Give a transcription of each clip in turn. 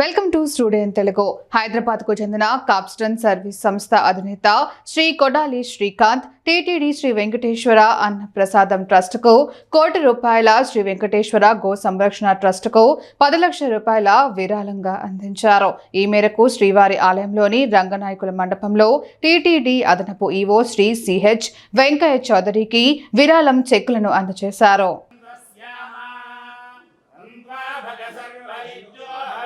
Welcome to studio Telugu హైదరాబాద్కు చెందిన కాప్స్టన్ service సంస్థ అధినేత శ్రీ కొడాలి శ్రీకాంత్ టీటీడీ శ్రీ వెంకటేశ్వర అన్న ప్రసాదం ట్రస్ట్కు కోటి రూపాయల శ్రీ వెంకటేశ్వర గో సంరక్షణ ట్రస్ట్కు పది లక్షల రూపాయల విరాళంగా అందించారు. ఈ మేరకు శ్రీవారి ఆలయంలోని రంగనాయకుల మండపంలో టీటీడీ అదనపు ఈవో శ్రీ సిహెచ్ వెంకయ్య చౌదరికి విరాళం చెక్కులను అందజేశారు.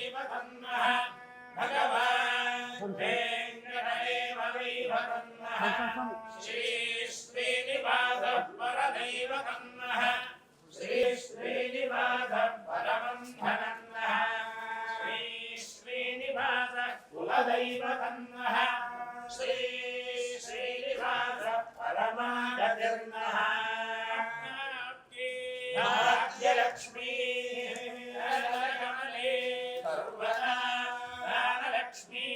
దైవతన్నः భగవాన్. వెంకట ఏవ దైవతన్నः శ్రీ శ్రీనివాస పరదైవతన్నः శ్రీ శ్రీనివాస పరమంధనన్నः శ్రీ శ్రీనివాస కులదైవతన్నः శ్రీ